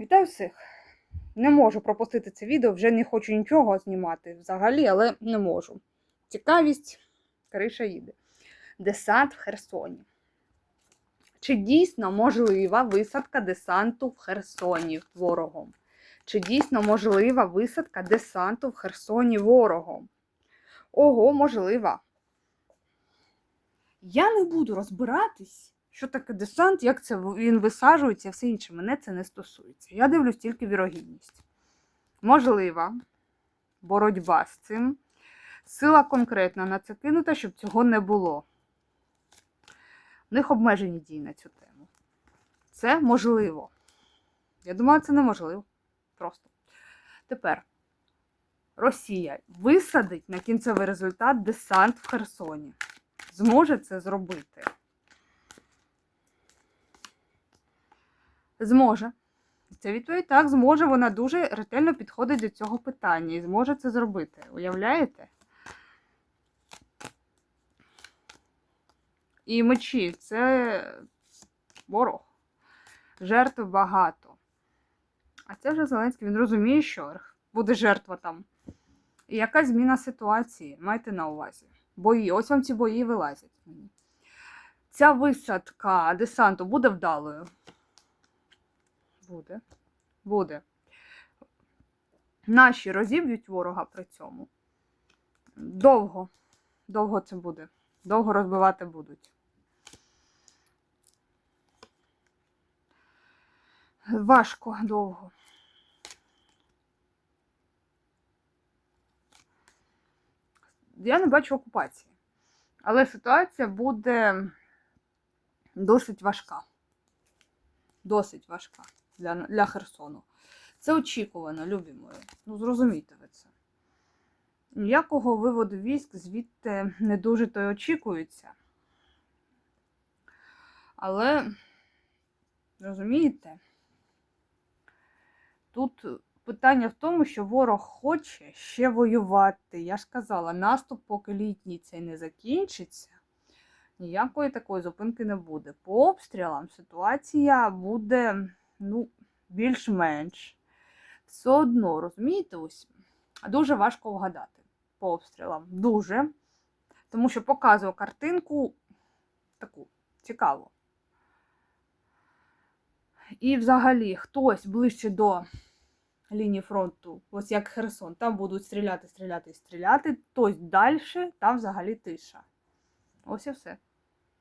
Вітаю всіх! Не можу пропустити це відео, вже не хочу нічого знімати взагалі, але не можу. Цікавість, криша їде. Десант в Херсоні. Чи дійсно можлива висадка десанту в Херсоні ворогом? Чи дійсно можлива висадка десанту в Херсоні ворогом? Ого, можлива. Я не буду розбиратись, що таке десант, як це він висаджується, все інше. Мене це не стосується. Я дивлюсь тільки вірогідність. Можлива боротьба з цим. Сила конкретна на це кинута, щоб цього не було. У них обмежені дії на цю тему. Це можливо. Я думаю, це неможливо. Просто. Тепер Росія висадить на кінцевий результат десант в Херсоні. Зможе це зробити. Зможе. Це відповідь так, зможе. Вона дуже ретельно підходить до цього питання і зможе це зробити. Уявляєте? І мечі це ворог. Жертв багато. А це вже Зеленський. Він розуміє, що буде жертва там. І якась зміна ситуації, майте на увазі. Бої. Ось вам ці бої вилазять. Ця висадка десанту буде вдалою. Буде. Буде. Наші розіб'ють ворога при цьому. Довго. Довго це буде. Довго розбивати будуть. Важко довго. Я не бачу окупації. Але ситуація буде досить важка. Досить важка для, для Херсону. Це очікувано, любі мої. Ну, зрозумійте ви це. Ніякого виводу військ звідти не дуже то й очікується. Але, розумієте, тут питання в тому, що ворог хоче ще воювати. Я ж казала, наступ, поки літній цей не закінчиться, ніякої такої зупинки не буде. По обстрілам ситуація буде, ну, більш-менш. Все одно, розумієте, ось дуже важко вгадати по обстрілам. Дуже. Тому що показує картинку таку цікаву. І взагалі хтось ближче до лінії фронту, ось як Херсон, там будуть стріляти, стріляти і стріляти, хтось далі, там взагалі тиша. Ось і все.